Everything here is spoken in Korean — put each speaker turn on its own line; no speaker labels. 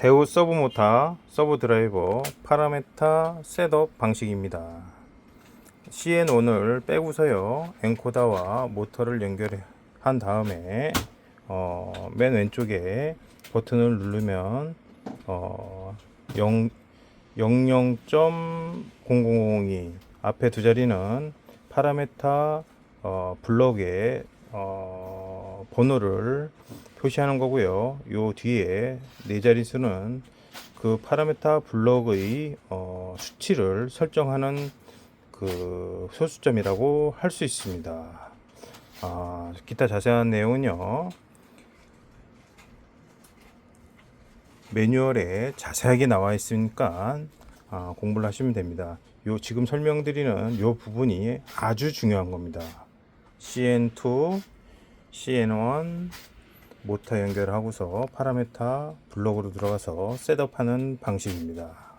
대우 서브 모터, 서브 드라이버, 파라메타 셋업 방식입니다. CN1을 빼고서요, 엔코다와 모터를 연결한 다음에, 어, 맨 왼쪽에 버튼을 누르면, 어, 0, 00.0002 앞에 두 자리는 파라메타 어, 블럭에 어, 번호를 표시하는 거고요. 요 뒤에 네 자릿수는 그 파라메타 블럭의 어, 수치를 설정하는 그 소수점이라고 할 수 있습니다. 아, 기타 자세한 내용은요. 매뉴얼에 자세하게 나와 있으니까 아, 공부를 하시면 됩니다. 요 지금 설명드리는 요 부분이 아주 중요한 겁니다. CN2, CN1 모터 연결하고서 파라메타 블록으로 들어가서 셋업하는 방식입니다.